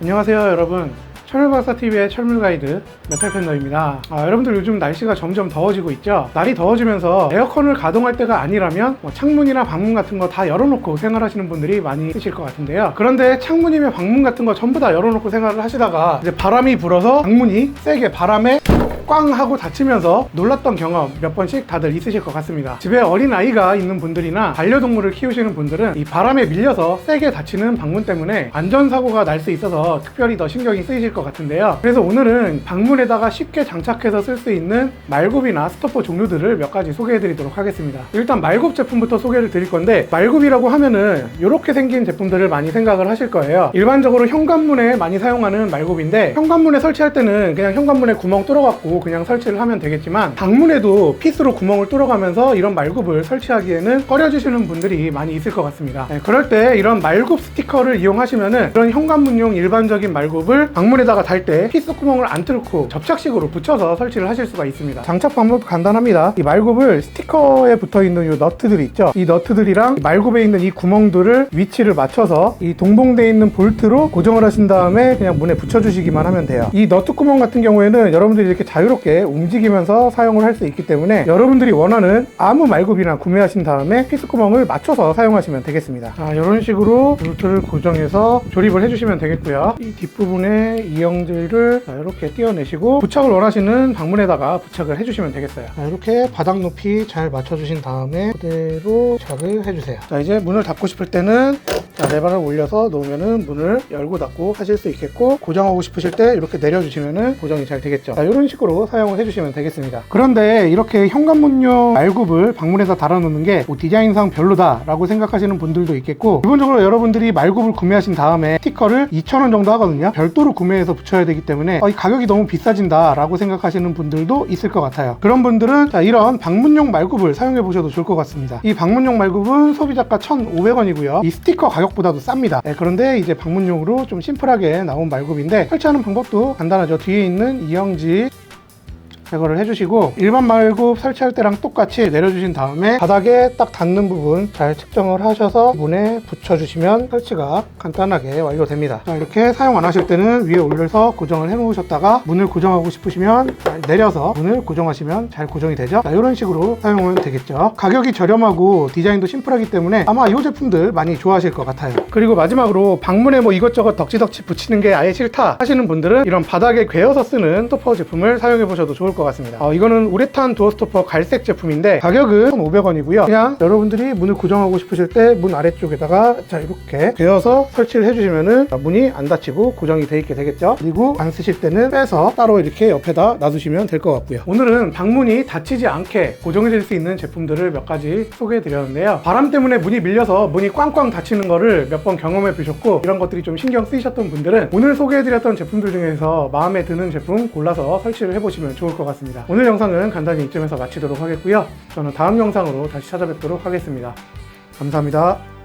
안녕하세요 여러분. 철물박사TV의 철물가이드 메탈팬더입니다. 아, 여러분들 요즘 날씨가 점점 더워지고 있죠? 날이 더워지면서 에어컨을 가동할 때가 아니라면 뭐 창문이나 방문 같은 거 다 열어놓고 생활하시는 분들이 많이 있으실 것 같은데요. 그런데 창문이며 방문 같은 거 전부 다 열어놓고 생활을 하시다가 이제 바람이 불어서 방문이 세게 바람에 꽝 하고 다치면서 놀랐던 경험 몇 번씩 다들 있으실 것 같습니다. 집에 어린 아이가 있는 분들이나 반려동물을 키우시는 분들은 이 바람에 밀려서 세게 다치는 방문 때문에 안전사고가 날 수 있어서 특별히 더 신경이 쓰이실 것 같은데요. 그래서 오늘은 방문에다가 쉽게 장착해서 쓸 수 있는 말굽이나 스토퍼 종류들을 몇 가지 소개해 드리도록 하겠습니다. 일단 말굽 제품부터 소개를 드릴 건데 말굽이라고 하면은 이렇게 생긴 제품들을 많이 생각을 하실 거예요. 일반적으로 현관문에 많이 사용하는 말굽인데 현관문에 설치할 때는 그냥 현관문에 구멍 뚫어갖고 그냥 설치를 하면 되겠지만 방문에도 피스로 구멍을 뚫어가면서 이런 말굽을 설치하기에는 꺼려지시는 분들이 많이 있을 것 같습니다. 네, 그럴 때 이런 말굽 스티커를 이용하시면은 그런 현관문용 일반적인 말굽을 방문에다가 달 때 피스 구멍을 안 뚫고 접착식으로 붙여서 설치를 하실 수가 있습니다. 장착 방법도 간단합니다. 이 말굽을 스티커에 붙어 있는 이 너트들이 있죠. 이 너트들이랑 이 말굽에 있는 이 구멍들을 위치를 맞춰서 이 동봉되어 있는 볼트로 고정을 하신 다음에 그냥 문에 붙여주시기만 하면 돼요. 이 너트 구멍 같은 경우에는 여러분들이 이렇게 자유 롭게 움직이면서 사용을 할 수 있기 때문에 여러분들이 원하는 아무 말굽이나 구매하신 다음에 피스 구멍을 맞춰서 사용하시면 되겠습니다. 자, 이런 식으로 볼트를 고정해서 조립을 해주시면 되겠고요. 이 뒷부분에 이영질을 자, 이렇게 띄어내시고 부착을 원하시는 방문에다가 부착을 해주시면 되겠어요. 자, 이렇게 바닥 높이 잘 맞춰주신 다음에 그대로 부착을 해주세요. 자, 이제 문을 닫고 싶을 때는 자, 레버를 올려서 놓으면은 문을 열고 닫고 하실 수 있겠고 고정하고 싶으실 때 이렇게 내려주시면은 고정이 잘 되겠죠. 자, 이런 식으로 사용을 해주시면 되겠습니다. 그런데 이렇게 현관문용 말굽을 방문에다 달아놓는 게 뭐 디자인상 별로다 라고 생각하시는 분들도 있겠고 기본적으로 여러분들이 말굽을 구매하신 다음에 스티커를 2,000원 정도 하거든요. 별도로 구매해서 붙여야 되기 때문에 어, 이 가격이 너무 비싸진다 라고 생각하시는 분들도 있을 것 같아요. 그런 분들은 자, 이런 방문용 말굽을 사용해 보셔도 좋을 것 같습니다. 이 방문용 말굽은 소비자가 1,500원이고요. 이 스티커 가격보다도 쌉니다. 네, 그런데 이제 방문용으로 좀 심플하게 나온 말굽인데 설치하는 방법도 간단하죠. 뒤에 있는 이영지 제거를 해주시고 일반 말굽 설치할 때랑 똑같이 내려주신 다음에 바닥에 딱 닿는 부분 잘 측정을 하셔서 문에 붙여주시면 설치가 간단하게 완료됩니다. 자, 이렇게 사용 안 하실 때는 위에 올려서 고정을 해 놓으셨다가 문을 고정하고 싶으시면 내려서 문을 고정하시면 잘 고정이 되죠. 자, 이런 식으로 사용하면 되겠죠. 가격이 저렴하고 디자인도 심플하기 때문에 아마 이 제품들 많이 좋아하실 것 같아요. 그리고 마지막으로 방문에 뭐 이것저것 덕지덕지 붙이는 게 아예 싫다 하시는 분들은 이런 바닥에 괴어서 쓰는 스토퍼 제품을 사용해 보셔도 좋을 것 같 습니다. 어, 이거는 우레탄 도어 스토퍼 갈색 제품인데 가격은 1,500원이고요. 그냥 여러분들이 문을 고정하고 싶으실 때 문 아래쪽에다가 자 이렇게 괴어서 설치를 해주시면은 문이 안 닫히고 고정이 돼 있게 되겠죠. 그리고 안 쓰실 때는 빼서 따로 이렇게 옆에다 놔두시면 될 것 같고요. 오늘은 방문이 닫히지 않게 고정해질 수 있는 제품들을 몇 가지 소개해 드렸는데요. 바람 때문에 문이 밀려서 문이 꽝꽝 닫히는 거를 몇 번 경험해 보셨고 이런 것들이 좀 신경 쓰이셨던 분들은 오늘 소개해 드렸던 제품들 중에서 마음에 드는 제품 골라서 설치를 해보시면 좋을 것 같습니다. 오늘 영상은 간단히 이쯤에서 마치도록 하겠고요. 저는 다음 영상으로 다시 찾아뵙도록 하겠습니다. 감사합니다.